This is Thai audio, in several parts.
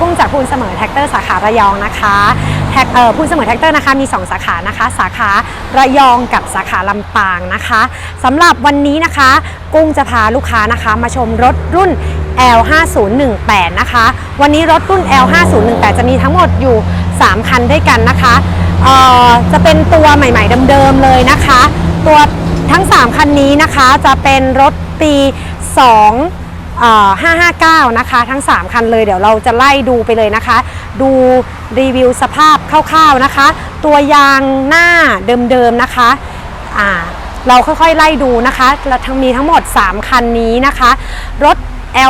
กุ้งจากพูนเสมอแท็กเตอร์สาขาระยองนะคะแท็กเอ่อพูนเสมอแท็กเตอร์นะคะมี 2 สาขานะคะ สาขาระยองกับสาขาลำปางนะคะสำหรับวันนี้นะคะ กุ้งจะพาลูกค้านะคะมาชมรถรุ่น L5018 นะคะ วันนี้รถรุ่น L5018 จะมีทั้งหมดอยู่ 3 คันด้วยกันนะคะเอ่อจะเป็นตัวใหม่ๆเดิมๆเลยนะคะ ตัวทั้ง 3 คันนี้นะคะจะเป็นรถปี2เอ่อ 559 นะคะ ทั้ง 3 คันเลยเดี๋ยวเราจะไล่ดูไปเลยนะคะ ดูรีวิวสภาพคร่าวๆนะคะ ตัวยางหน้าเดิมๆนะคะอ่าเราค่อยๆไล่ดูนะคะและทั้งมีทั้งหมด 3 คันนี้นะคะ รถ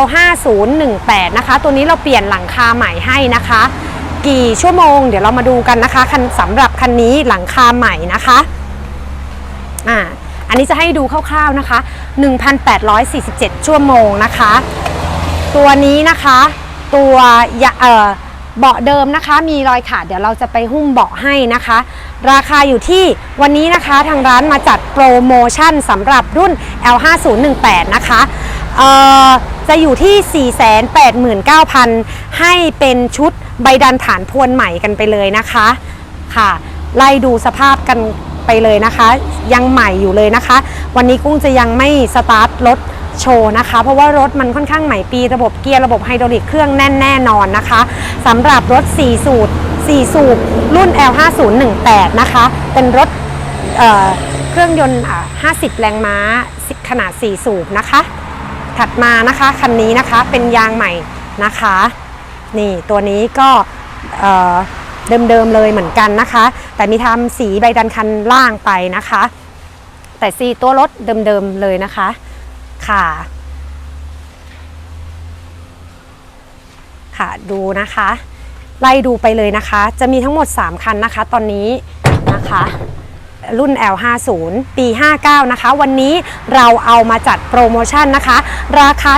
L5018 นะคะ ตัวนี้เราเปลี่ยนหลังคาใหม่ให้นะคะ กี่ชั่วโมง เดี๋ยวเรามาดูกันนะคะคันสำหรับคันนี้หลังคาใหม่นะคะอ่า อันนี้จะให้ดูคร่าวๆนะคะ 1,847 ชั่วโมงนะคะ ตัวนี้นะคะ ตัวเอ่อเบาะเดิมนะคะ มีรอยขาดเดี๋ยวเราจะไปหุ้มเบาะให้นะคะ ราคาอยู่ที่วันนี้นะคะทางร้านมาจัดโปรโมชั่นสำหรับรุ่น L5018 นะคะเอ่อจะอยู่ที่ 489,000 ให้เป็นชุดใบดันฐานพวนใหม่กันไปเลยนะคะ ค่ะ ไล่ดูสภาพกัน ไปเลยนะคะ ยังใหม่อยู่เลยนะคะ วันนี้กุ้งจะยังไม่สตาร์ทรถโชว์นะคะ เพราะว่ารถมันค่อนข้างใหม่ปีระบบเกียร์ระบบไฮดรอลิกเครื่องแน่นแน่นอนนะคะสำหรับรถ 4 สูตร 4 สูบรุ่น L5018 นะคะ เป็นรถเเครื่องยนต์ 50 แรงม้าขนาด 4 สูบนะคะ ถัดมานะคะคันนี้นะคะเป็นยางใหม่นะคะ นี่ตัวนี้ก็ เดิมๆเลยเหมือนกันนะคะ แต่มีทำสีใบดันคันล่างไปนะคะ แต่สีตัวรถเดิมๆเลยนะคะ ค่ะ ค่ะดูนะคะ ไล่ดูไปเลยนะคะ จะมีทั้งหมด 3 คันนะคะ ตอนนี้นะคะรุ่น L50 ปี 59 นะคะ วันนี้เราเอามาจัดโปรโมชั่นนะคะ ราคา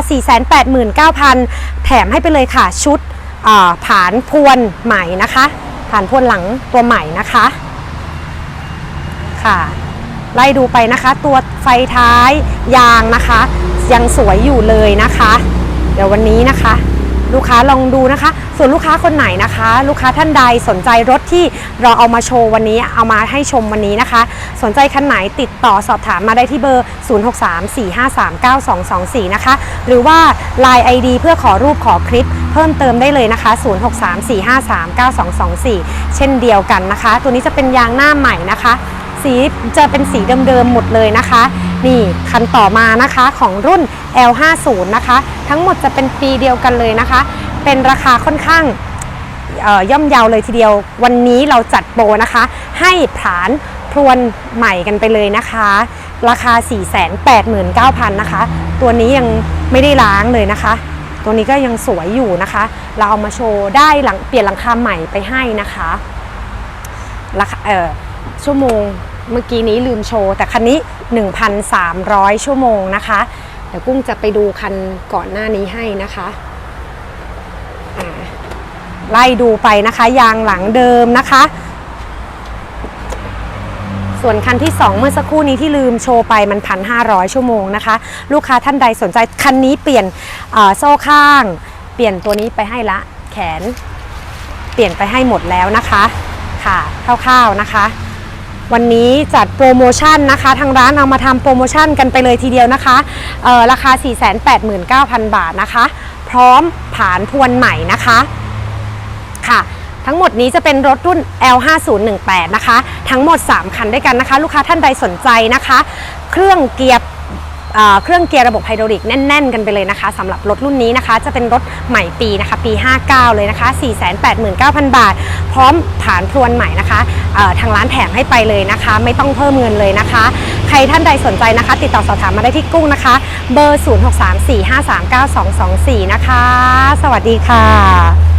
489,000 แถมให้ไปเลยค่ะ ชุดอ่าผานพวนใหม่นะคะ ผานพวนหลังตัวใหม่นะคะค่ะ ไล่ดูไปนะคะ ตัวไฟท้ายยางนะคะ ยังสวยอยู่เลยนะคะ เดี๋ยววันนี้นะคะ ลูกค้าลองดูนะคะ ส่วนลูกค้าคนไหนนะคะ ลูกค้าท่านใดสนใจรถที่เราเอามาโชว์วันนี้เอามาให้ชมวันนี้นะคะ สนใจคันไหนติดต่อสอบถามมาได้ที่เบอร์ 0634539224 นะคะ หรือว่า Line ID เพื่อขอรูปขอคลิปเพิ่มเติมได้เลยนะคะ 0634539224 เช่นเดียวกันนะคะ ตัวนี้จะเป็นยางหน้าใหม่นะคะ สีจะเป็นสีเดิมๆหมดเลยนะคะ นี่คันต่อมานะคะของรุ่น L50 นะคะ ทั้งหมดจะเป็นปีเดียวกันเลยนะคะ เป็นราคาค่อนข้างย่อมเยาวเลยทีเดียว วันนี้เราจัดโปรนะคะ ให้ผานพรวนใหม่กันไปเลยนะคะ ราคา 489,000 นะคะ ตัวนี้ยังไม่ได้ล้างเลยนะคะ ตัวนี้ก็ยังสวยอยู่นะคะ เราเอามาโชว์ได้หลังเปลี่ยนหลังคาใหม่ไปให้นะคะราคาชั่วโมง เมื่อกี้นี้ลืมโชว์ แต่คันนี้ 1,300 ชั่วโมงนะคะ เดี๋ยวกุ้งจะไปดูคันก่อนหน้านี้ให้นะคะไล่ดูไปนะคะยางหลังเดิมนะคะ ส่วนคันที่ 2 เมื่อสักครู่นี้ที่ลืมโชว์ไปมัน 1,500 ชั่วโมงนะคะ ลูกค้าท่านใดสนใจคันนี้เปลี่ยนโซ่ข้าง เปลี่ยนตัวนี้ไปให้ละแขน เปลี่ยนไปให้หมดแล้วนะคะค่ะคร่าวๆนะคะ วันนี้จัดโปรโมชั่นนะคะ ทางร้านเอามาทำโปรโมชั่นกันไปเลยทีเดียวนะคะราคา 489,000 บาทนะคะ พร้อมผานพวนใหม่นะคะค่ะทั้งหมดนี้จะเป็นรถรุ่น L5018 นะคะ ทั้งหมด 3 คันด้วยกันนะคะ ลูกค้าท่านใดสนใจนะคะ เครื่องเกียร์ เครื่องเกียร์ระบบไฮดรอลิกแน่น ๆ กันไปเลยนะคะสำหรับรถรุ่นนี้นะคะ จะเป็นรถใหม่ปีนะคะปี 59 เลยนะคะ 489,000 บาท พร้อมฐานพรวนใหม่นะคะทางร้านแถมให้ไปเลยนะคะ ไม่ต้องเพิ่มเงินเลยนะคะ ใครท่านใดสนใจนะคะ ติดต่อสอบถามมาได้ที่กุ้งนะคะ เบอร์ 0634539224 นะคะ สวัสดีค่ะ